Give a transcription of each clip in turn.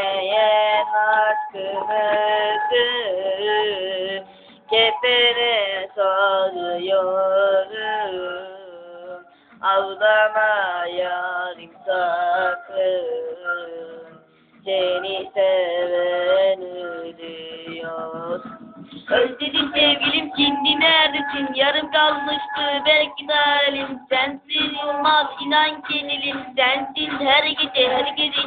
bitmeyen yarim sakın Seni seven ölüyor Özledim sevgilim şimdi neredesin? Yarım kalmıştı belki de hayalim. Sensiz olmaz inan gelinim. Sensin her gece her gece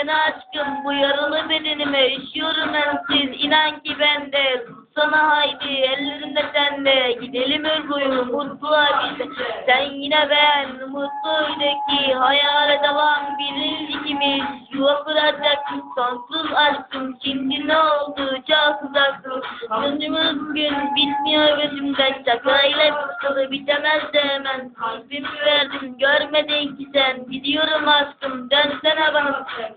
Dönsene aşkım bu yaralı bedenime. Üşüyorum sensiz inan ki ben de. Sana haydi ellerimde sende. Gidelim boyu mutluğa biz. Sen yine ben mutluyduk ki hayal edemem biriz ikimiz. Yuva kuracak sonsuz aşkım. Şimdi ne oldu çok uzaksın. Gönlümüz bugün bitmiyor gözümde. Şakayla kısalı bitemez de hemen. Kalbimi verdim görmedin ki sen. Gidiyorum aşkım bana.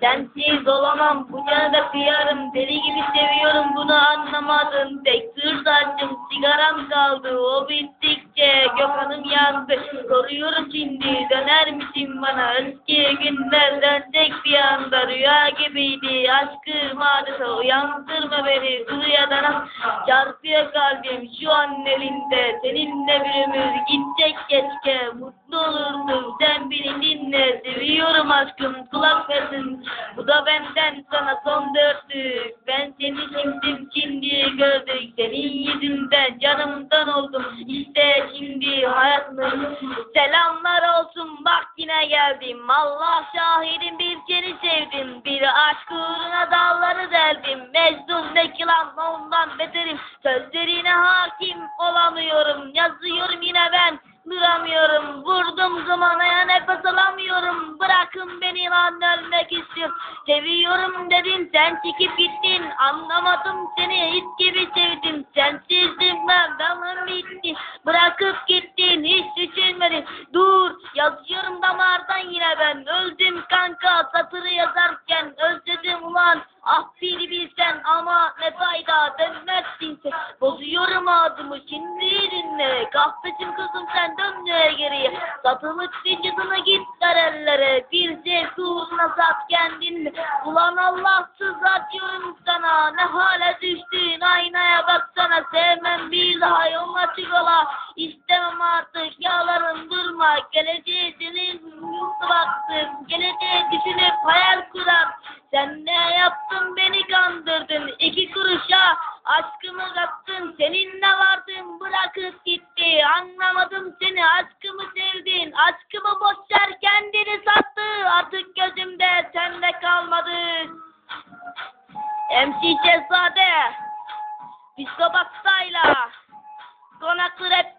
Sensiz olamam bu canı da kıyarım. Deli gibi seviyorum bunu anlamadın. Tek sır saçım sigaram kaldı. O bittikçe gökhanım yandı. Soruyorum şimdi döner misin bana? Eski günler dönecek bir anda. Rüya gibiydi aşkım adeta uyandırma beni. Rüyadan çarpıyor kalbim şu an elinde. Seninle bir ömür gidecek keşke. Mutlu olurdum sen beni dinle. Seviyorum aşkım kulak versin. Bu da benden sana son dörtlük. Ben seni sevdim şimdi gördük. Senin yüzünden canımdan oldum. İşte şimdi hayatım. Selamlar olsun bak yine geldim. Allah şahidim bir seni sevdim. Bir aşk uğruna dalları deldim. Mecnun ne ki lan ondan beterim. Sözlerine hakim olamıyorum. Yazıyorum yine ben duramıyorum. Vurdum zamana nefes alamıyorum. Bırakın beni lan ölmek istiyorum. Seviyorum dedin sen çekip gittin. Anlamadım seni hiç gibi sevdim. Sensizdim ben dalım bitti. Bırakıp gittin hiç düşünmedim. Dur yazıyorum damardan yine ben. Öldüm kanka satırı yazarken özledim ulan. Ah biri bilsen ama ne fayda dönmezsin sen. Bozuyorum adımı şimdi dinle. Kahpecim kızım sen dönme geriye. Satılık vücuduna git dar ellere. Bir zevk uğruna sat kendini. Ulan Allahsız atıyorum sana. Ne hale düştün aynaya baksana. Sevmem bir daha yola çıkala. İstemem artık yağlarım durma. Geleceğe senin yurdu baktım. Geleceğe düşünüp hayal kurar. Sen ne yaptın beni kandırdın iki kuruşa aşkımı kattın seninle vardım bırakıp gitti. Anlamadım seni aşkımı sevdin. Aşkımı boş ver kendini sattı. Artık gözümde sende kalmadı. MC Şehzade Psikopat Stayla Konaklı Rap